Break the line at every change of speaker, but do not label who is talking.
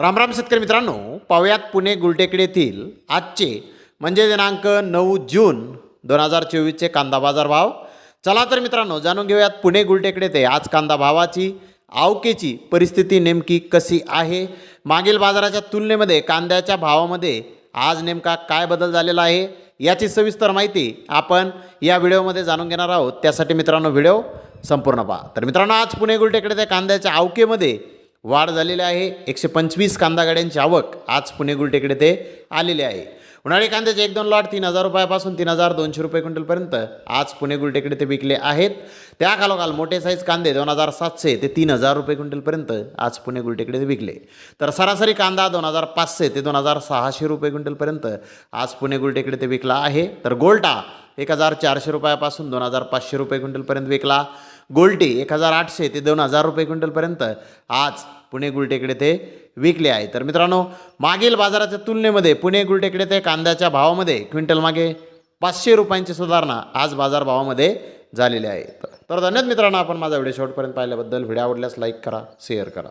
रामराम शेतकरी मित्रांनो पाहुयात पुणे गुलटेकडे येथील आजचे म्हणजे दिनांक नऊ जून दोन हजार चोवीसचे कांदा बाजार भाव. चला तर मित्रांनो जाणून घेऊयात पुणे गुलटेकडे ते आज कांदा भावाची आवकेची परिस्थिती नेमकी कशी आहे? मागील बाजाराच्या तुलनेमध्ये कांद्याच्या भावामध्ये आज नेमका काय बदल झालेला आहे? याची सविस्तर माहिती आपण या व्हिडिओमध्ये जाणून घेणार आहोत. त्यासाठी मित्रांनो व्हिडिओ संपूर्ण पहा. तर मित्रांनो आज पुणे गुलटेकडे ते कांद्याच्या आवकेमध्ये वाढ झालेली आहे. एकशे पंचवीस कांदा गाड्यांची आवक आज पुणे गुलटेकडे ते आलेले आहे. उन्हाळी कांद्याचे एक दोन लॉट तीन हजार रुपयापासून तीन हजार दोनशे रुपये क्विंटलपर्यंत आज पुणे गुलटेकडे ते विकले आहेत. त्या खालोखाल मोठे साईज कांदे दोन हजार सातशे ते तीन हजार रुपये क्विंटलपर्यंत आज पुणे गुलटेकडे ते विकले. तर सरासरी कांदा दोन हजार पाचशे ते दोन हजार सहाशे रुपये क्विंटलपर्यंत आज पुणे गुलटेकडे ते विकला आहे. तर गोल्टा एक हजार चारशे रुपयापासून दोन हजार पाचशे रुपये क्विंटलपर्यंत विकला. गोल्टी एक हजार आठशे ते दोन हजार रुपये क्विंटलपर्यंत आज पुणे गुलटेकडे ते विकले आहे. तर मित्रांनो मागील बाजाराच्या तुलनेमध्ये पुणे गुलटेकडे ते कांद्याच्या भावामध्ये क्विंटल मागे पाचशे रुपयांची सुधारणा आज बाजार भावामध्ये झालेली आहे. तर धन्यवाद मित्रांनो आपण माझा व्हिडिओ शेवटपर्यंत पाहिल्याबद्दल. व्हिडिओ आवडल्यास लाईक करा शेअर करा.